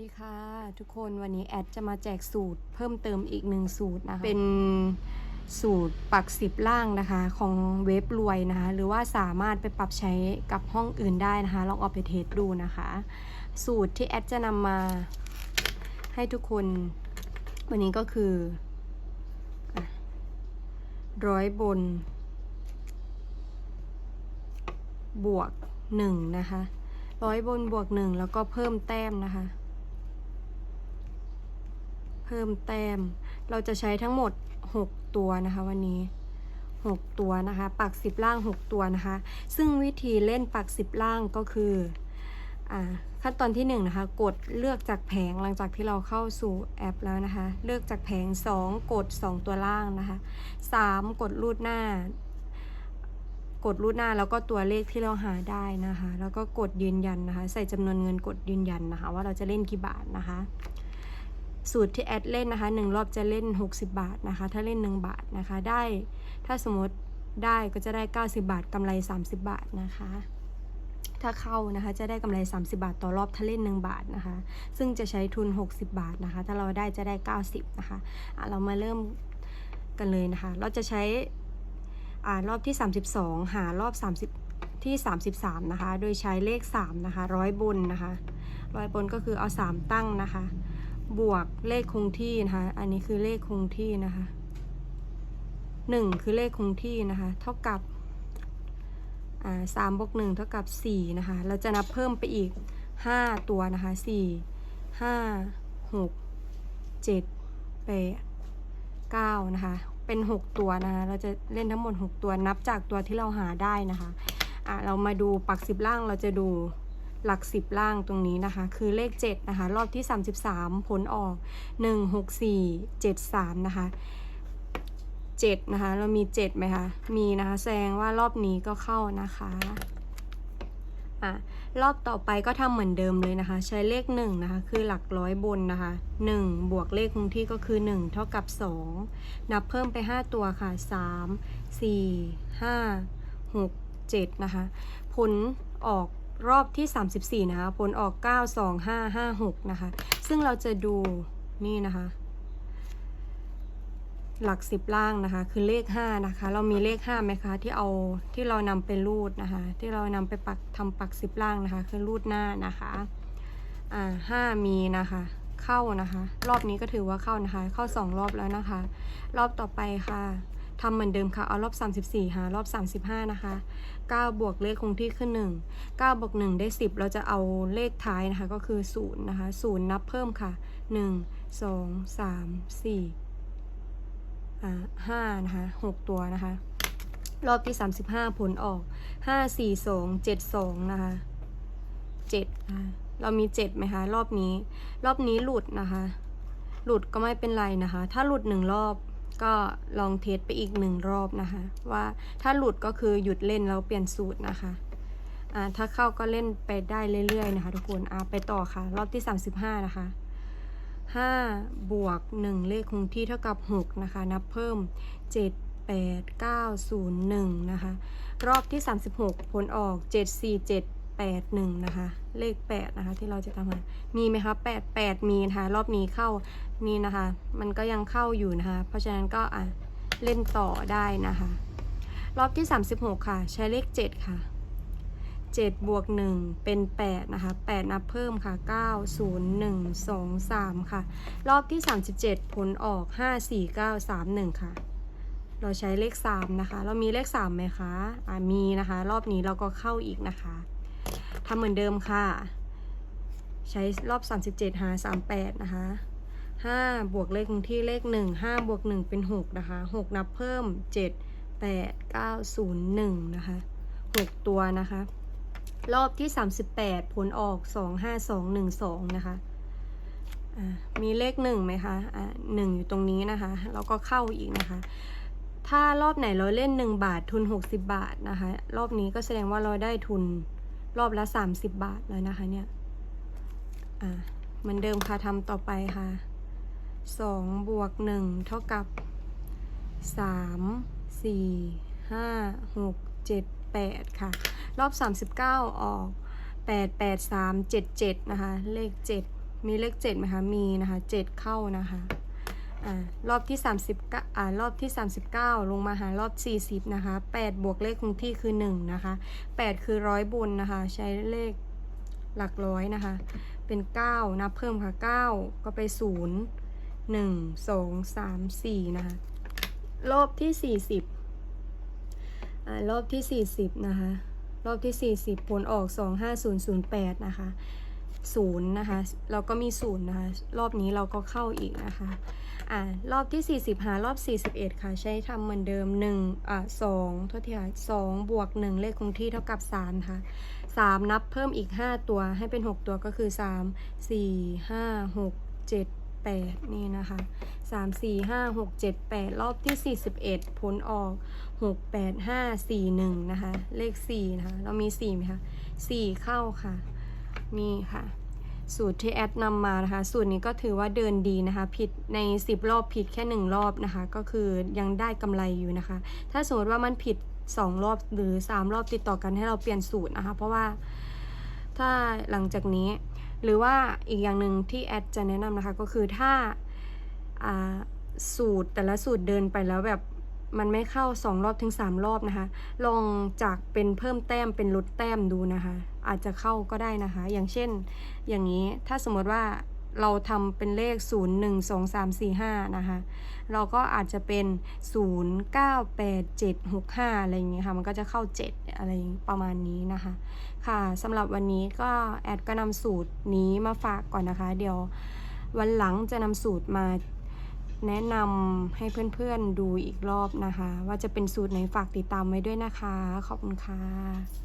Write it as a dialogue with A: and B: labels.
A: ดีค่ะทุกคนวันนี้แอดจะมาแจกสูตรเพิ่มเติมอีกหนึ่งสูตรนะคะเป็นสูตรปักสิบล่างนะคะ ของเว็บรวยนะคะ หรือว่าสามารถไปปรับใช้กับห้องอื่นได้นะคะ ลองเอาไปเทสดูนะคะ สูตรที่แอดจะนำมาให้ทุกคนวันนี้ก็คือร้อยบน บวกหนึ่งนะคะร้อยบนบวกหนึ่งแล้วก็เพิ่มแต้มนะคะ เพิ่มแต้ม เราจะใช้ทั้งหมด 6 ตัวนะคะวันนี้ 6 ตัวนะคะปัก 10 ล่าง 6 ตัวนะคะ ซึ่งวิธีเล่นปัก 10 ล่างก็คืออขั้นตอนที่1นะคะกดเลือกจากแผงหลังจากที่เราเข้าสู่แอปแล้วนะคะ เลือกจากแผง 2 กด 2 ตัวล่างนะคะ 3 กดรูดหน้า กดรูดหน้าแล้วก็ตัวเลขที่เราหาได้นะคะ แล้วก็กดยืนยันนะคะ ใส่จำนวนเงินกดยืนยันนะคะ ว่าเราจะเล่นกี่บาทนะคะ สูตรที่แอดเล่นนะคะหนึ่งรอบจะเล่น 60 บาทนะคะ ถ้าเล่น 1 บาทนะคะ ได้ ถ้าสมมติได้ก็จะได้ 90 บาทกำไร 30 บาทนะคะ ถ้าเข้านะคะจะได้กำไร 30 บาท ต่อรอบถ้าเล่น 1 บาทนะคะ ซึ่งจะใช้ทุน 60 บาทนะคะ ถ้าเราได้จะได้ 90 นะคะะเรามาเริ่มกันเลยนะคะ เราจะใช้อารอบที่ 32 หารอบ 30 ที่ 33 นะคะ โดยใช้เลข 3 นะคะร้อยบนนะคะร้อยบนก็คือเอา 3 ตั้งนะคะ บวกเลขคงที่นะคะ อันนี้คือเลขคงที่นะคะหนึ่งคือเลขคงที่นะคะ เท่ากับสามบวกหนึ่งเท่ากับสี่นะคะ เราจะนับเพิ่มไปอีกห้าตัวนะคะสี่ห้าหกเจ็ดแปดเก้านะคะ เป็นหกตัวนะคะ เราจะเล่นทั้งหมดหกตัวนับจากตัวที่เราหาได้นะคะอ่าเรามาดูปักสิบล่างเราจะดู หลักสิบล่างตรงนี้นะคะ คือเลข 7 นะคะ รอบที่ 33 ผลออก 1 6 4 7 3 นะคะ 7 นะคะ เรามี 7ไหมคะ มีนะคะ แสดงว่ารอบนี้ก็เข้านะคะอะรอบต่อไปก็ทำเหมือนเดิมเลยนะคะ ใช้เลข 1 นะคะ คือหลักร้อยบนนะคะ 1 บวกเลขคงที่ก็คือ 1 เท่ากับ 2 นับเพิ่มไป 5 ตัวค่ะ 3 4 5 6 7 นะคะ ผลออก รอบที่ 34 นะคะผลออก 9 2 5 5 6 นะคะ ซึ่งเราจะดูนี่นะคะ หลัก10ล่างนะคะ คือเลข 5 นะคะ เรามีเลข5ไหมคะ ที่เอาที่เรานำไปรูดนะคะ ที่เรานำไปปักทำปัก10ล่างนะคะ คือรูดหน้านะคะอ่าห้ามีนะคะเข้านะคะ รอบนี้ก็ถือว่าเข้านะคะ เข้า2รอบแล้วนะคะ รอบต่อไปค่ะ ทำเหมือนเดิมค่ะ เอารอบ 34 หารอบ 35 นะคะ 9 บวกเลขคงที่ขึ้น1 9บวก1 ได้ 10 เราจะเอาเลขท้ายนะคะ ก็คือ 0 นะคะ 0 นับเพิ่มค่ะ 1 2 3 4อ่า5นะคะ 6 ตัวนะคะ รอบที่ 35 ผลออก 5 4 2 7 2 นะคะ7นะคะเรามี 7ไหมคะ รอบนี้ รอบนี้หลุดนะคะ หลุดก็ไม่เป็นไรนะคะ ถ้าหลุดหนึ่งรอบ ก็ลองเทสไปอีกหนึ่งรอบนะคะ ว่าถ้าหลุดก็คือหยุดเล่นแล้วเปลี่ยนสูตรนะคะอ่าถ้าเข้าก็เล่นไปได้เรื่อยๆนะคะ ทุกคนอ่าไปต่อค่ะ รอบที่ 35 นะคะ 5 บวก 1 เลขคงที่เท่ากับ 6 นะคะ นับเพิ่ม 7 8 9 0 1 นะคะ รอบที่ 36 ผลออก 7 4 7 8 1 นะคะ เลข 8 นะคะ ที่เราจะทำมามีไหมคะ8 8 มีนะคะ รอบนี้เข้านี่นะคะ มันก็ยังเข้าอยู่นะคะ เพราะฉะนั้นก็อะเล่นต่อได้นะคะ รอบที่ 36 ค่ะ ใช้เลข 7 ค่ะ 7 บวก 1 เป็น 8 นะคะ 8 นับเพิ่มค่ะ 9 0 1 2 3 ค่ะ รอบที่ 37 ผลออก 5 4 9 3 1 ค่ะเราใช้เลข 3 นะคะ เรามีเลข3ไหมคะ อ่ามีนะคะ รอบนี้เราก็เข้าอีกนะคะ ทำเหมือนเดิมค่ะ ใช้รอบ 37 หา 38 นะคะ5บวกเลขคงที่เลข 1 5บวก1เป็น 6 นะคะ 6 นับเพิ่ม 7 8 9 0 1 นะคะ 6 ตัวนะคะ รอบที่ 38 ผลออก 2 5 2 1 2 นะคะอ่ามีเลข1ไหมคะอ่า1อยู่ตรงนี้นะคะ แล้วก็เข้าอีกนะคะ ถ้ารอบไหนเราเล่น 1 บาททุน 60 บาทนะคะ รอบนี้ก็แสดงว่าเราได้ทุน รอบละ 30 บาทแล้วนะคะเนี่ย อ่าเหมือนเดิมค่ะทำต่อไปค่ะ2บวก1เท่ากับ 3 4 5 6 7 8 ค่ะ รอบ 39 ออก 8 8 3 7 7 นะคะ เลข 7 มีเลขเจ็ดไหมคะ มีนะคะเจ็ดเข้านะคะ อ่ารอบที่30อ่ารอบที่ 39 ลงมาหารอบ 40 นะคะ 8 บวกเลขคงที่คือ 1 นะคะ 8 คือร้อยบนนะคะ ใช้เลขหลักร้อยนะคะ เป็น 9 นับเพิ่มค่ะ 9 ก็ไป 0 1 2 3 4 นะคะ รอบที่ 40อ่ารอบที่ 40 นะคะ รอบที่ 40 ผลออก 25008 นะคะ 0นย์นะคะเราก็มี0นย์นะคะรอบนี้เราก็เข้าอีกนะคะอ่ารอบที่ 40 หารอบ 41 ค่ะ ใช้ทำเหมือนเดิม1อ่า2โทษทีค่ะ2บวก 1 เลขคงที่เท่ากับ3ค่ะ 3 นับเพิ่มอีก 5 ตัวให้เป็น 6 ตัวก็คือ 3 4 5 6 7 8 นี่นะคะ 3 4 5 6 7 8 รอบที่ 41 ผลออก 6 8 5 4 1 นะคะ เลข 4 นะคะ เรามี4ไหมคะ 4 เข้าค่ะ นี่ค่ะ สูตรที่แอดนำมานะคะ สูตรนี้ก็ถือว่าเดินดีนะคะ ผิดใน 10 รอบผิดแค่ 1 รอบนะคะ ก็คือยังได้กำไรอยู่นะคะ ถ้าสมมติว่ามันผิด 2 รอบหรือ 3 รอบติดต่อกันให้เราเปลี่ยนสูตรนะคะ เพราะว่าถ้าหลังจากนี้ หรือว่าอีกอย่างหนึ่งที่แอดจะแนะนำนะคะ ก็คือถ้าสูตรแต่ละสูตรเดินไปแล้วแบบมันไม่เข้า 2 รอบถึง 3 รอบนะคะ ลองจากเป็นเพิ่มแต้มเป็นลดแต้มดูนะคะ อาจจะเข้าก็ได้นะคะ อย่างเช่น อย่างนี้ถ้าสมมติว่าเราทำเป็นเลข 0 1 2 3 4 5 นะคะ เราก็อาจจะเป็น 0 9 8 7 6 5 อะไรอย่างเงี้ยค่ะ มันก็จะเข้า 7 อะไรประมาณนี้นะคะ ค่ะสำหรับวันนี้ก็แอดก็นำสูตรนี้มาฝากก่อนนะคะ เดี๋ยววันหลังจะนำสูตรมาแนะนำให้เพื่อนๆดูอีกรอบนะคะ ว่าจะเป็นสูตรไหนฝากติดตามไว้ด้วยนะคะ ขอบคุณค่ะ